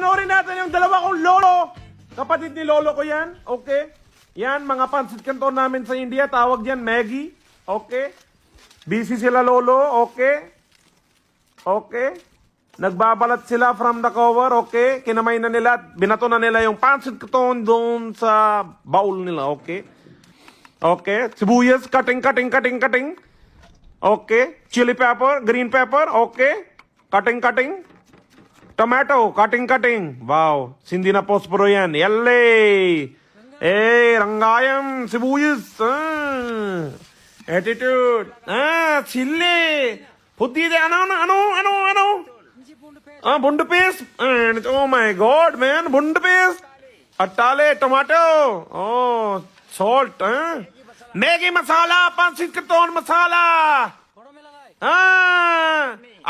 panoorin natin yung dalawa kong lolo. Kapatid ni lolo ko yan. Okay. Yan, mga pansit canton namin sa India. Tawag yan, Maggie. Okay. Busy sila lolo. Okay. Okay. Nagbabalat sila from the cover. Okay. Kinamay na nila. Binato na nila yung pansit canton doon sa bowl nila. Okay. Okay. Sibuyas, cutting, cutting, cutting, cutting. Okay. Chili pepper, green pepper. Okay. Cutting, cutting. Tomato cutting cutting wow ಸಿಂದಿನ ಪೋಸ್ಪರೋಯನ್ ಎಲ್ಲೇ ಏ ರಂಗಾಯಂ ಸಿಬೂಯಿಸ್ ಆಟಿಟ್ಯೂಡ್ ಆ ಸಿಲ್ಲಿ ಬುದ್ಧಿದೆ ಅನು ಅನು ಅನು ಅನು ಆ ಬುಂಡು paste oh my god man ಬುಂಡು ಪೇಸ್ಟ್ ಅಟ್ಟಾಲೆ ಟೊಮ್ಯಾಟೊ ಓ ಸಾಲ್ಟ್ ಮ್ಯಾಗಿ ಮಸಾಲಾ ಪಾನ್ಸಿಕ್ ತೋನ್ ಮಸಾಲಾ ಆ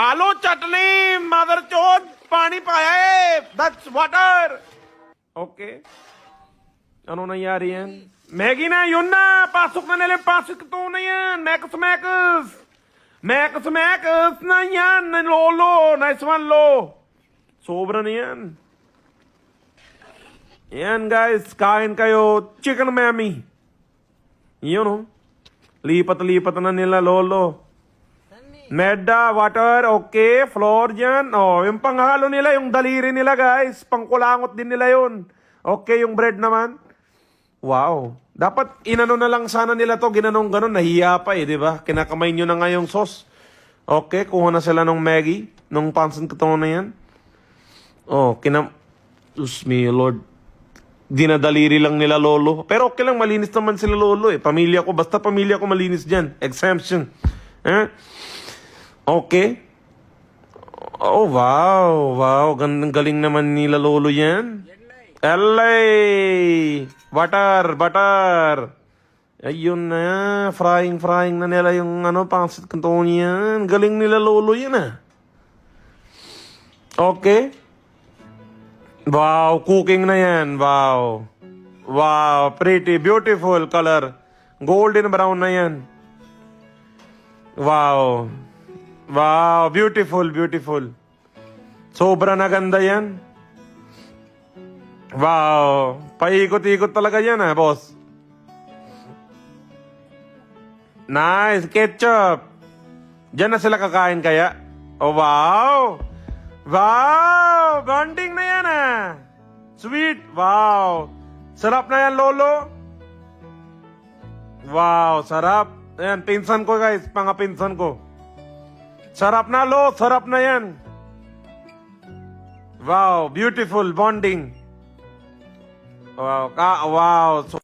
ಆಲೂ ಚಟ್ನಿ ಮದರ್ ಚೋದ್ ਪਾਣੀ ਪਾਇਆ ਏ that's water okay ano nangyari yan? Maggie na, yun na! Pasok na nila yung pasok ito na yan! Mekas, mekas! Mekas, mekas na yan! Lolo! Nice one, lo! Sobra na yan. Yan, guys. Kain kayo. Chicken Miami. Yun, know? Lipat-lipat na nila, lolo. Medda, water, okay. Floor dyan. Oh, yung panghalo nila, yung daliri nila, guys. Pangkulangot din nila yun. Okay, yung bread naman. Wow. Dapat inano na lang sana nila to, ginanong ganon, nahiya pa eh, di ba? Kinakamay nyo na nga yung sauce. Okay, kuha na sila ng Maggie, nung pansin ko na yan. Oh, kinam... Diyos me, Lord. Dinadaliri lang nila lolo. Pero okay lang, malinis naman sila lolo eh. Pamilya ko, basta pamilya ko malinis dyan. Exemption. Eh? Okay. Oh, wow. Wow, gandang galing naman nila lolo yan. LA! Butter, butter. Ayun na, frying, frying na nila yung ano, pangsit kanton yan. Galing nila lolo yan ah. Okay. Wow, cooking na yan. Wow. Wow, pretty, beautiful color. Golden brown na yan. Wow. Wow beautiful beautiful सोब्रन गंदयन wow पई को ती को तलग ना boss nice ketchup जन से लगा का इनका या ओ वाओ वाओ बॉन्डिंग नहीं है ना स्वीट वाओ सर अपना यार लो लो वाओ सर आप पिंसन को गाइस पंगा पिंसन को Sarap na, Lo. Sarap na yan. Wow, beautiful bonding. Wow, ka wow. So